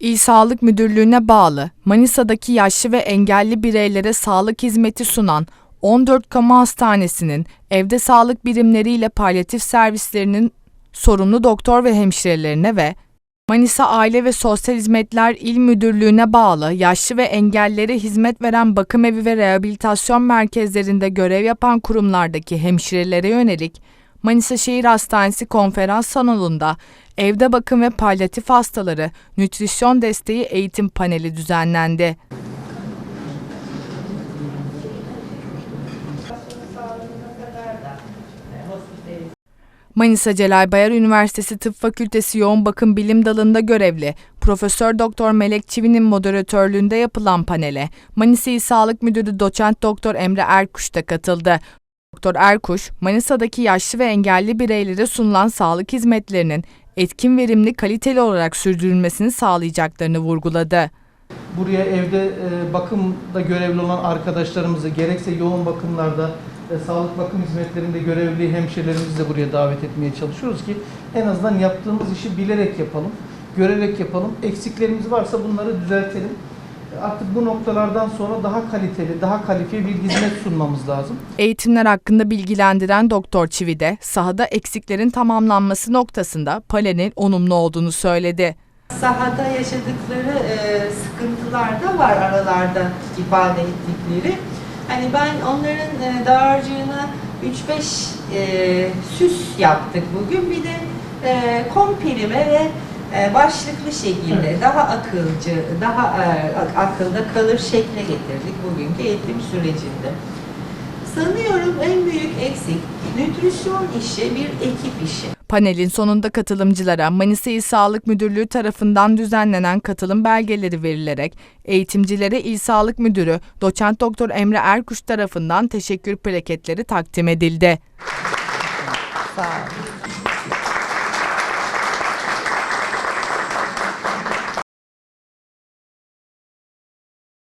İl Sağlık Müdürlüğü'ne bağlı Manisa'daki yaşlı ve engelli bireylere sağlık hizmeti sunan 14 kamu hastanesinin evde sağlık birimleriyle palyatif servislerinin sorumlu doktor ve hemşirelerine ve Manisa Aile ve Sosyal Hizmetler İl Müdürlüğü'ne bağlı yaşlı ve engellilere hizmet veren bakım evi ve rehabilitasyon merkezlerinde görev yapan kurumlardaki hemşirelere yönelik Manisa Şehir Hastanesi konferans salonunda evde bakım ve palyatif hastaları nütrisyon desteği eğitim paneli düzenlendi. Manisa Celal Bayar Üniversitesi Tıp Fakültesi Yoğun Bakım Bilim Dalı'nda görevli Profesör Doktor Melek Çivi'nin moderatörlüğünde yapılan panele Manisa İl Sağlık Müdürü Doçent Doktor Emre Erkuş da katıldı. Doktor Erkuş, Manisa'daki yaşlı ve engelli bireylere sunulan sağlık hizmetlerinin etkin, verimli, kaliteli olarak sürdürülmesini sağlayacaklarını vurguladı. Buraya evde e, bakımda görevli olan arkadaşlarımızı gerekse yoğun bakımlarda sağlık bakım hizmetlerinde görevli hemşirelerimizi de buraya davet etmeye çalışıyoruz ki en azından yaptığımız işi bilerek yapalım, görerek yapalım. Eksiklerimiz varsa bunları düzeltelim. Artık bu noktalardan sonra daha kaliteli, daha kalifiye bir hizmet sunmamız lazım. Eğitimler hakkında bilgilendiren Doktor Çivi de sahada eksiklerin tamamlanması noktasında panenin olumlu olduğunu söyledi. Sahada yaşadıkları e, sıkıntılar da var aralarda ifade ettikleri. Hani ben onların e, dağarcığına 3-5 e, süs yaptık bugün. Bir de e, komprime ve başlıklı şekilde daha akılcı, daha e, ak- akılda kalır şekle getirdik bugünkü eğitim sürecinde. Sanıyorum en büyük eksik nütrisyon işi bir ekip işi. Panelin sonunda katılımcılara Manisa İl Sağlık Müdürlüğü tarafından düzenlenen katılım belgeleri verilerek eğitimcilere İl Sağlık Müdürü Doçent Doktor Emre Erkuş tarafından teşekkür plaketleri takdim edildi. Sağ olun.